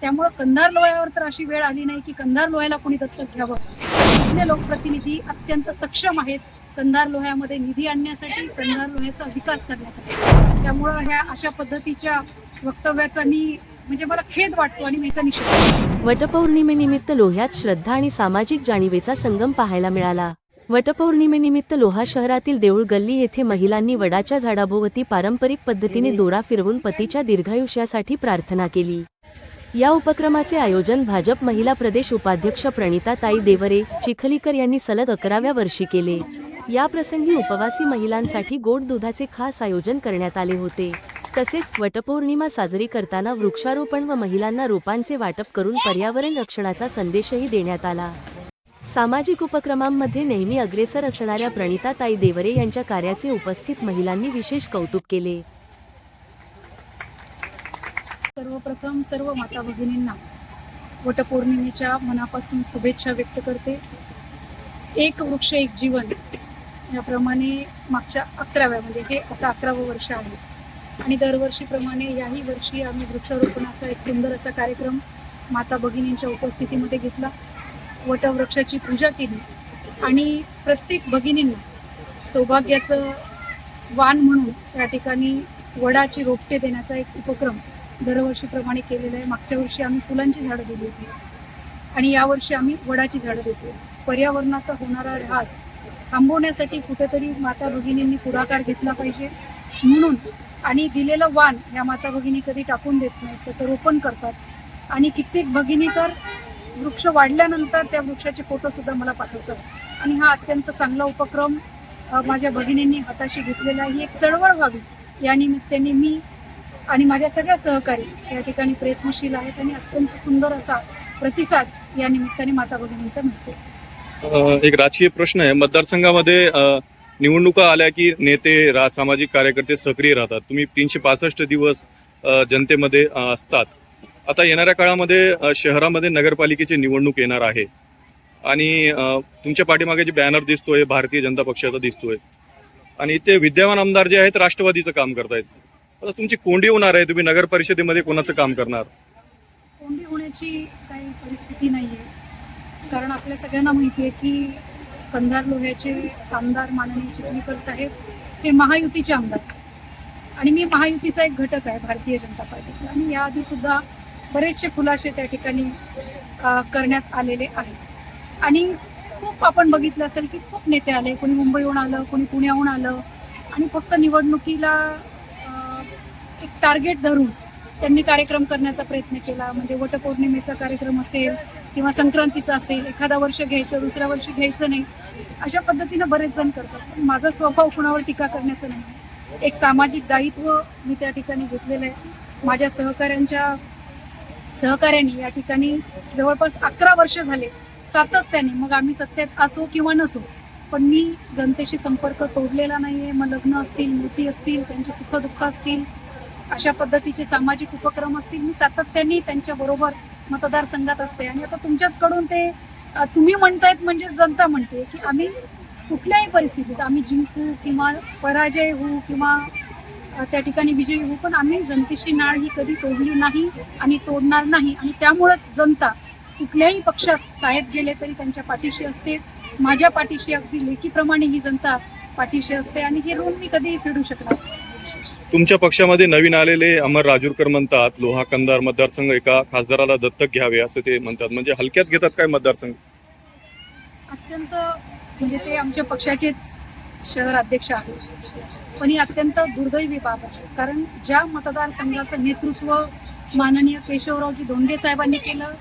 त्यामुळं कंधार लोह्यावर तर अशी वेळ आली नाही की कंधार लोह्याला कोणी दत्तक घ्यावं. इथले लोकप्रतिनिधी अत्यंत सक्षम आहेत कंधार लोह्यामध्ये निधी आणण्यासाठी कंधार लोह्याचा विकास करण्यासाठी. त्यामुळं ह्या अशा पद्धतीच्या वक्तव्याचा मी म्हणजे मला खेद वाटतो आणि मी याचा निषेध वटपौर्णिमेनिमित्त लोह्यात श्रद्धा आणि सामाजिक जाणीवेचा संगम पाहायला मिळाला. वटपौर्णिमेनिमित्त लोहा शहरातील देऊळ गल्ली येथे महिलांनी वडाच्या झाडाभोवती पारंपरिक पद्धतीने दोरा फिरवून पतीच्या दीर्घायुष्यासाठी प्रार्थना केली. या उपक्रमाचे आयोजन भाजप महिला प्रदेश उपाध्यक्ष प्रणिताताई देवरे चिखलीकर यांनी सलग अकराव्या वर्षी केले. या प्रसंगी उपवासी महिलांसाठी गोड दुधाचे खास आयोजन करण्यात आले होते. तसेच वटपौर्णिमा साजरी करताना वृक्षारोपण व महिलांना रोपांचे वाटप करून पर्यावरण रक्षणाचा संदेशही देण्यात आला. सामाजिक उपक्रमांमध्ये नेहमी अग्रेसर असणाऱ्या प्रणिताताई देवरे यांच्या कार्याचे उपस्थित महिलांनी विशेष कौतुक केले. सर्वप्रथम सर्व माता भगिनींना वटपौर्णिमेच्या मनापासून शुभेच्छा व्यक्त करते. एक वृक्ष एक जीवन याप्रमाणे मागच्या अकराव्या म्हणजे हे आता अकरावं वर्ष आहे. आणि दरवर्षीप्रमाणे याही वर्षी आम्ही वृक्षारोपणाचा एक सुंदर असा कार्यक्रम माता भगिनींच्या उपस्थितीमध्ये घेतला. वटवृक्षाची पूजा केली. आणि प्रत्येक भगिनींना सौभाग्याचं वाण म्हणून त्या ठिकाणी वडाची रोपटे देण्याचा एक उपक्रम दरवर्षीप्रमाणे केलेलं आहे. मागच्या वर्षी आम्ही फुलांची झाडं दिली होती. आणि यावर्षी आम्ही वडाची झाडं देतो पर्यावरणाचा होणारा ऱ्हास थांबवण्यासाठी कुठेतरी माता भगिनींनी पुढाकार घेतला पाहिजे. म्हणून आणि दिलेलं वाण ह्या माता भगिनी कधी टाकून देत नाहीत त्याचं रोपण करतात. आणि कित्येक भगिनी तर वृक्ष वाढल्यानंतर त्या वृक्षाचे फोटोसुद्धा मला पाठवतात. आणि हा अत्यंत चांगला उपक्रम माझ्या भगिनींनी हाताशी घेतलेला ही एक चळवळ व्हावी. या निमित्ताने मी आणि माझ्या सगळ्या सहकारी या ठिकाणी प्रयत्नशील आहेत आणि अत्यंत सुंदर असा प्रतिसाद या निमित्ताने माता भगिनींचा मिळतो एक राजकीय प्रश्न आहे. मतदारसंघामध्ये निवडणुका आल्या की नेते रा सामाजिक कार्यकर्ते सक्रिय राहतात. तुम्ही तीनशे पासष्ट दिवस जनतेमध्ये असतात. आता येणाऱ्या काळामध्ये शहरामध्ये नगरपालिकेची निवडणूक येणार आहे. आणि तुमच्या पाठीमागे जे बॅनर दिसतोय भारतीय जनता पक्षाचा दिसतोय. आणि ते विद्यमान आमदार जे आहेत राष्ट्रवादीचं काम करतायत. आता तुमची कोंडी होणार आहे तुम्ही नगर परिषदेमध्ये कोणाचं काम करणार? कोंडी होण्याची काही परिस्थिती नाही आहे कारण आपल्या सगळ्यांना माहिती आहे की कंधार लोह्याचे आमदार माननीय चिखलीकर साहेब हे महायुतीचे आमदार आणि मी महायुतीचा एक घटक आहे भारतीय जनता पार्टीचा. आणि याआधी सुद्धा बरेचसे खुलासे त्या ठिकाणी करण्यात आलेले आहेत. आणि खूप आपण बघितलं असेल की खूप नेते आले. कोणी मुंबईहून आलं कोणी पुण्याहून आलं. आणि फक्त निवडणुकीला एक टार्गेट धरून त्यांनी कार्यक्रम करण्याचा प्रयत्न केला. म्हणजे वटपौर्णिमेचा कार्यक्रम असेल किंवा संक्रांतीचा असेल एखादा वर्ष घ्यायचं दुसऱ्या वर्षी घ्यायचं नाही अशा पद्धतीनं बरेच जण करतात. पण माझा स्वभाव कुणावर टीका करण्याचा नाही. एक सामाजिक दायित्व मी त्या ठिकाणी घेतलेलं आहे. माझ्या सहकाऱ्यांच्या सहकाऱ्यांनी या ठिकाणी जवळपास अकरा वर्ष झाले सातत्याने. मग आम्ही सत्तेत असो किंवा नसो पण मी जनतेशी संपर्क तोडलेला नाही आहे मग लग्न असतील मृती असतील त्यांची सुखदुःख असतील अशा पद्धतीचे सामाजिक उपक्रम असतील मी सातत्याने त्यांच्या बरोबर मतदारसंघात असते. आणि आता तुमच्याचकडून ते तुम्ही म्हणतायत म्हणजे जनता म्हणते की आम्ही कुठल्याही परिस्थितीत आम्ही जिंकू किंवा पराजय होऊ किंवा त्या ठिकाणी विजयी होऊ पण आम्ही जनतेची नाळ ही कधी तोडली नाही आणि तोडणार नाही. आणि त्यामुळेच जनता कुठल्याही पक्षात साहेब गेले तरी त्यांच्या पाठीशी असते. माझ्या पाठीशी अगदी लेखीप्रमाणे ही जनता पाठीशी असते आणि हे रोल मी कधीही फेडू शकणार तुमच्या पक्षामध्ये नवीन आलेले अमर राजूरकर म्हणतात लोहा कंदार मतदारसंघ एका खासदाराला दत्तक घ्यावे असं ते म्हणतात. म्हणजे हलक्यात घेतात काय मतदारसंघ? अत्यंत म्हणजे ते आमच्या पक्षाचेच शहर अध्यक्ष आहेत. पण ही अत्यंत दुर्दैवी बाब आहे. कारण ज्या मतदारसंघाचं नेतृत्व माननीय केशवरावजी धोंडे साहेबांनी केलं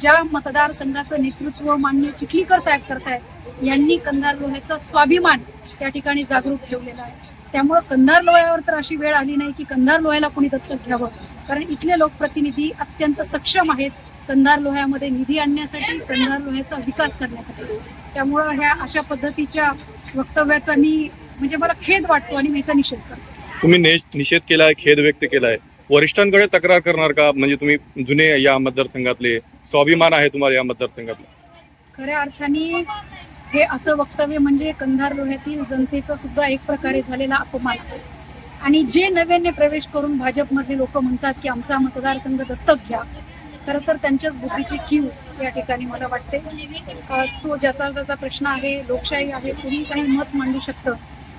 ज्या मतदारसंघाचं नेतृत्व माननीय चिखलीकर साहेब करतायत यांनी कंधार लोह्याचा स्वाभिमान त्या ठिकाणी जागरूक ठेवलेला आहे. त्यामुळं कंधार लोह्यावर तर अशी वेळ आली नाही की कंधार लोह्याला कोणी दत्तक घ्यावं. कारण इथले लोकप्रतिनिधी अत्यंत सक्षम आहेत कंधार लोह्यामध्ये निधी आणण्यासाठी कंधार लोह्याचा विकास करण्यासाठी. त्यामुळं ह्या अशा पद्धतीच्या वक्तव्याचा मी म्हणजे मला खेद वाटतो आणि मी याचा निषेध करतो. तुम्ही ने- निषेध केलाय खेद व्यक्त केलाय. वरिष्ठांकडे तक्रार करणार का? म्हणजे तुम्ही जुने या मतदारसंघातले स्वाभिमान आहे तुम्हाला या मतदारसंघातला. खऱ्या अर्थाने हे असं वक्तव्य म्हणजे कंधार लोह्यातील जनतेचा सुद्धा एक प्रकारे झालेला अपमान. आणि जे नव्याने प्रवेश करून भाजपमधले लोक म्हणतात की आमचा मतदारसंघ दत्तक घ्या खरं तर त्यांच्याच बुद्धीची कीव या ठिकाणी मला वाटते. तो ज्याचा त्याचा प्रश्न आहे लोकशाही आहे कुणी काही मत मांडू शकतं.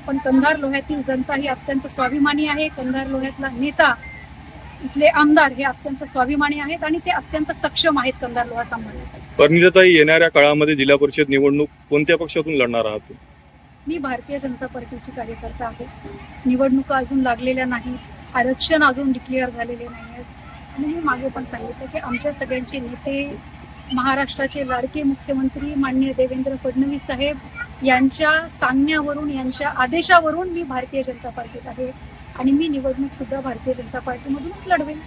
पण कंधार लोह्यातील जनता ही अत्यंत स्वाभिमानी आहे. कंधार लोह्यातला नेता इथले आमदार हे अत्यंत स्वाभिमानी आहेत आणि ते अत्यंत सक्षम आहेत कंधार लोहा सांभाळण्यासाठी परिणिताई येणाऱ्या काळामध्ये जिल्हा परिषद निवडणूक कोणत्या पक्षातून लढणार आहात? मी भारतीय जनता पार्टीची कार्यकर्ता आहे. निवडणुका अजून लागलेल्या नाहीत. आरक्षण अजून डिक्लेअर झालेले नाही आहेत. आणि मी मागे पण सांगितलं की आमच्या सगळ्यांचे नेते महाराष्ट्राचे लाडके मुख्यमंत्री माननीय देवेंद्र फडणवीस साहेब यांच्या सांगण्यावरून यांच्या आदेशावरून मी भारतीय जनता पार्टीत आहे. आणि मी निवडणूक सुद्धा भारतीय जनता पार्टीमधूनच लढवेन.